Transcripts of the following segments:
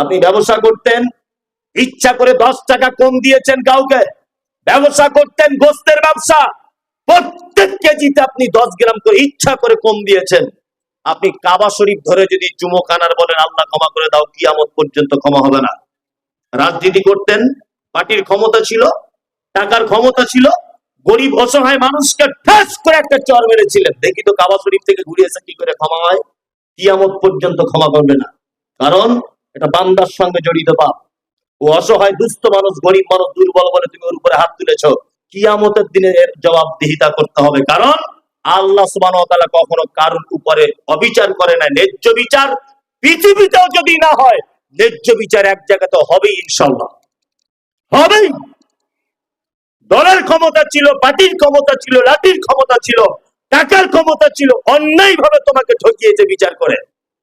আপনি ব্যবসা করতেন, ইচ্ছা করে দশ টাকা কম দিয়েছেন কাউকে, ব্যবসা করতেন গোস্তের ব্যবসা, প্রত্যেক কেজিতে আপনি দশ গ্রাম করে ইচ্ছা করে কম দিয়েছেন। আপনি কাবা শরীফ ধরে যদি চুমো কানার বলেন, আল্লাহ ক্ষমা করে দাও, কিয়ামত পর্যন্ত ক্ষমা হবে না। রাজনীতি করতেন, পার্টির ক্ষমতা ছিল, টাকার ক্ষমতা ছিল, গরিব অসহায় মানুষকে ঠাস করে একটা চর মেরেছিলেন। দেখি তো কাবা শরীফ থেকে ঘুরে এসে কি করে ক্ষমা হয়? কিয়ামত পর্যন্ত ক্ষমা করবে না। কারণ এটা বান্দার সঙ্গে জড়িত পাপ। ও অসহায়, দুস্থ মানুষ, গরিব মানুষ, দুর্বল বলে তুমি ওর উপরে হাত তুলেছ। কিয়ামতের দিনে এর জবাবদিহিতা করতে হবে। কারণ আল্লাহ তাআলা কখনো কারোর উপরে অবিচার করে না ন্যায্য বিচার পৃথিবীতেও যদি না হয়, ন্যায্য বিচার এক জায়গাতে হবেই ইনশাল্লাহ হবেই। দলের ক্ষমতা ছিল, পার্টির ক্ষমতা ছিল, লাঠির ক্ষমতা ছিল, টাকার ক্ষমতা ছিল অন্যায় ভাবে তোমাকে ঠকিয়েছে বিচার করে।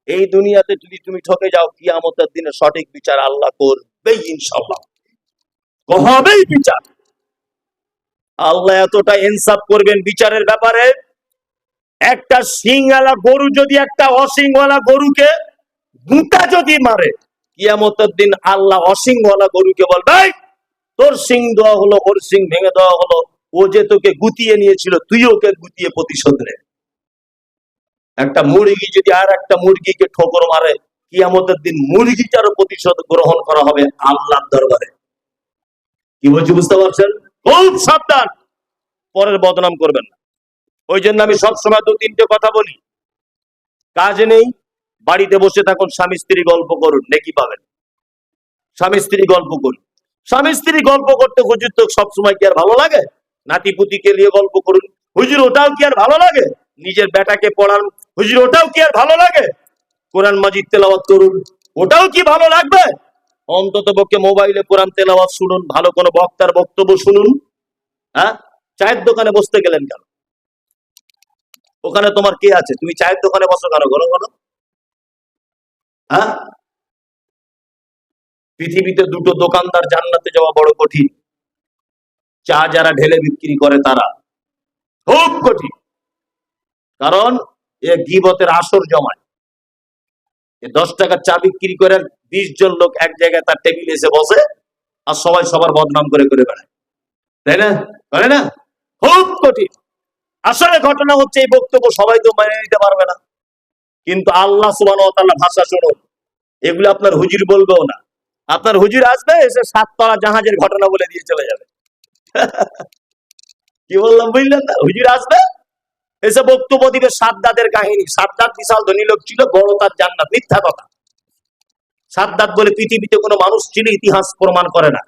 এই দুনিয়াতে যদি তুমি ঠকে যাও কিয়ামতের দিনে সঠিক বিচার আল্লাহ করবেই ইনশাল্লাহ হবেই বিচার। আল্লাহ এতটা ইনসাফ করবেন বিচারের ব্যাপারে। একটা সিংওয়ালা গরু যদি একটা অসিংওয়ালা গরুকে গুঁতা যদি মারে কিয়ামতের দিন আল্লাহ অসিংওয়ালা গরুকে বলবে "এই, তোর সিং দেওয়া হলো ওর সিং ভেঙে দেওয়া হলো। ও যে তোকে গুতিয়ে নিয়েছিল তুই ওকে গুতিয়ে প্রতিশোধ নে। একটা মুরগি যদি আর একটা মুরগিকে ঠোকর মারে, কিয়ামতের দিন মুরগিটারও প্রতিশোধ গ্রহণ করা হবে আল্লাহর দরবারে। কি বলছি বুঝতে পারছেন? খুব সাবধান। পরের বদনাম করবেন না। ওই জন্য আমি সবসময় দু তিনটে কথা বলি। কাজ নেই, বাড়িতে বসে থাকুন, স্বামী স্ত্রী গল্প করুন, নেকি পাবেন। স্বামী স্ত্রী গল্প করুন স্বামী স্ত্রী গল্প করতে হুজুর তো সবসময় কি আর ভালো লাগে? নাতি পুতিকে নিয়ে গল্প করুন। হুজুর ওটাও কি আর ভালো লাগে? নিজের বেটাকে পড়ান। হুজুর, ওটাও কি আর ভালো লাগে? কোরআন মাজিদ তেলাওয়াত করুন। ওটাও কি ভালো লাগবে? অন্তত পক্ষে মোবাইলে কোরআন তেলাওয়াত শুনুন, ভালো কোনো বক্তার বক্তব্য শুনুন। হ্যাঁ? চায়ের দোকানে বসতে গেলেন কেন? ওখানে তোমার কে আছে? তুমি চায়ের দোকানে বসো কেন? ঘন ঘন হ্যাঁ? পৃথিবীতে দুটো দোকানদার জান্নাতে যাওয়া বড় কঠিন। চা যারা ঢেলে বিক্রি করে তারা। খুব কঠিন। কারণ এ গিবতের আসর জমায়। দশ টাকার চা বিক্রি করে বিশ জন লোক এক জায়গায় তার টেবিলে এসে বসে আর সবাই সবার বদনাম করে করে বেড়ায়। তাই না? করে না? খুব কঠিন। আসলে ঘটনা হচ্ছে এই বক্তব্য সবাই তো মেনে নিতে পারবে না। কিন্তু আল্লাহ সুবান ভাষা শুনুন এগুলো আপনার হুজুর বলবেও না। আপনার হুজুর আসবে, এসে সাততলা জাহাজের ঘটনা বলে দিয়ে চলে যাবে। কি বললাম, বুঝলেন না? হুজুর আসবে এসে বক্তব্য দিবে সাদ্দাদের কাহিনী, সাদ্দাত বিশাল ধনী লোক ছিল, বড় তার জান্নাত, মিথ্যা কথা। সাদ্দাত বলে পৃথিবীতে কোনো মানুষ ছিল ইতিহাস প্রমাণ করে না।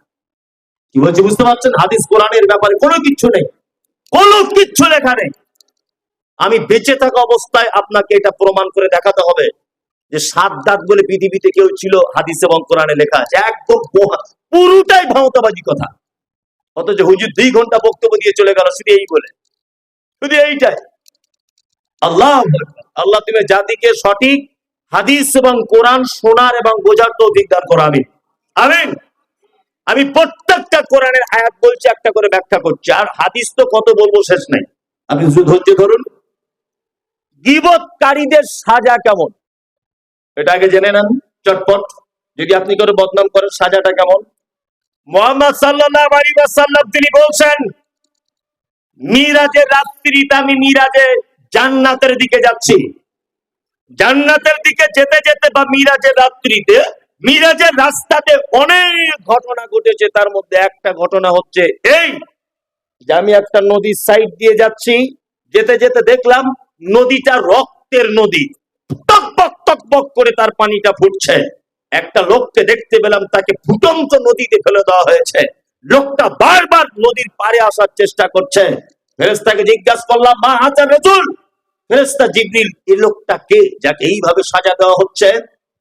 কি বলছে, বুঝতে পারছেন? হাদিস, কোরআনের ব্যাপারে কোনো কিচ্ছু নেই। কোনো কিচ্ছু লেখা নেই। আমি বেঁচে থাকা অবস্থায় আপনাকে এটা প্রমাণ করে দেখাতে হবে যে সাদ্দাত বলে পৃথিবীতে কেউ ছিল, হাদিস এবং কোরআনে লেখা আছে। একদম পুরোটাই ভাওতাবাজি কথা। অথচ হুজুর দুই ঘণ্টা বক্তব্য দিয়ে চলে গেল, শুধু এই বলে। শুধু এইটাই। আল্লাহ আল্লাহ তুমি জাতিকে সঠিক হাদিস এবং কোরআন শোনার এবং বোঝার তো অধিকার করো আমি আমিন। আমি প্রত্যেকটা কোরআনের আয়াত বলছি, একটা করে ব্যাখ্যা করছি, আর হাদিস তো কত বলব শেষ নাই। আপনি ধৈর্য ধরুন। গিবতকারীদের সাজা কেমন? এটা আগে জেনে নেন, চটপট। যদি আপনি করে বদনাম করেন, সাজাটা কেমন? মোহাম্মদ সাল্লাল্লাহু আলাইহি ওয়াসাল্লাম তিনি বলছেন, মিরাজের রাত্রিতে আমি মিরাজে জান্নাতের দিকে যাচ্ছি। জান্নাতের দিকে যেতে যেতে বা মিরাজের রাত্রিতে, মিরাজের রাস্তাতে অনেক ঘটনা ঘটেছে। তার মধ্যে একটা ঘটনা হচ্ছে এই যে আমি একটা নদীর সাইড দিয়ে যাচ্ছি। যেতে যেতে দেখলাম নদীটা রক্তের নদী। টকবক টকবক করে তার পানিটা ফুটছে। একটা লোককে দেখতে পেলাম, তাকে ফুটন্ত নদীতে ফেলে দেওয়া হয়েছে। লোকটা বারবার নদীর পাড়ে আসার চেষ্টা করছে। ফেরেস্তাকে জিজ্ঞাসা করলাম, মা হাজার রসুল ফেরেস্তা জিবরিল, এই লোকটা যাকে এইভাবে সাজা দেওয়া হচ্ছে,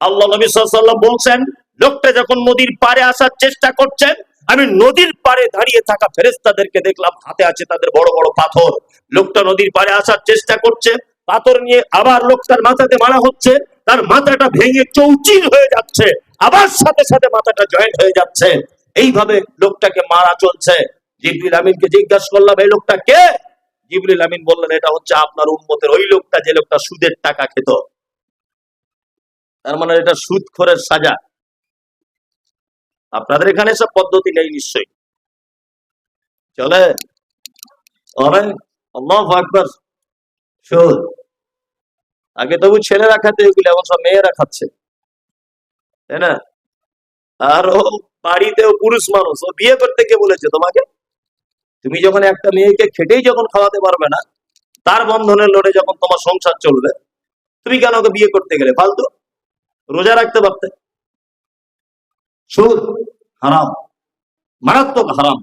আল্লাহ নবী সাল্লাম বলছেন, লোকটা যখন নদীর পাড়ে আসার চেষ্টা করছেন, আমি নদীর পাড়ে দাঁড়িয়ে থাকা ফেরেস্তাদেরকে দেখলাম, হাতে আছে তাদের বড় বড় পাথর। লোকটা নদীর পাড়ে আসার চেষ্টা করছে, পাথর নিয়ে আবার লোকটার মাথাতে মারা হচ্ছে, তার মাথাটা ভেঙে চৌচির হয়ে যাচ্ছে, আবার সাথে সাথে মাথাটা জয়েন্ট হয়ে যাচ্ছে। এইভাবে লোকটাকে মারা চলছে। জিবরিল আমিনকে জিজ্ঞাসা করলাম, এই লোকটা কে? জিবরিল আমিন বললেন, এটা হচ্ছে আপনার উম্মতের, ওই লোকটা যে লোকটা সুদের টাকা খেত। তার মানে এটা সুদ খোরের সাজা। আপনাদের এখানে সব পদ্ধতি নেই নিশ্চয়ই। চলে। আগে তবু ছেলেরা খাতে এগুলো, এখন সব মেয়েরা খাচ্ছে। তাই না? আর ও বাড়িতেও পুরুষ মানুষ, ও বিয়ে করতে কে বলেছে তোমাকে? তুমি যখন একটা মেয়েকে খেটেই যখন খাওয়াতে পারবে না, তার বন্ধনের লড়ে যখন তোমার সংসার চলবে, তুমি কেন ওকে বিয়ে করতে গেলে? ফালতু। রোজা রাখতে পারতে। সুদ হারাম। মারাত্মক হারাম।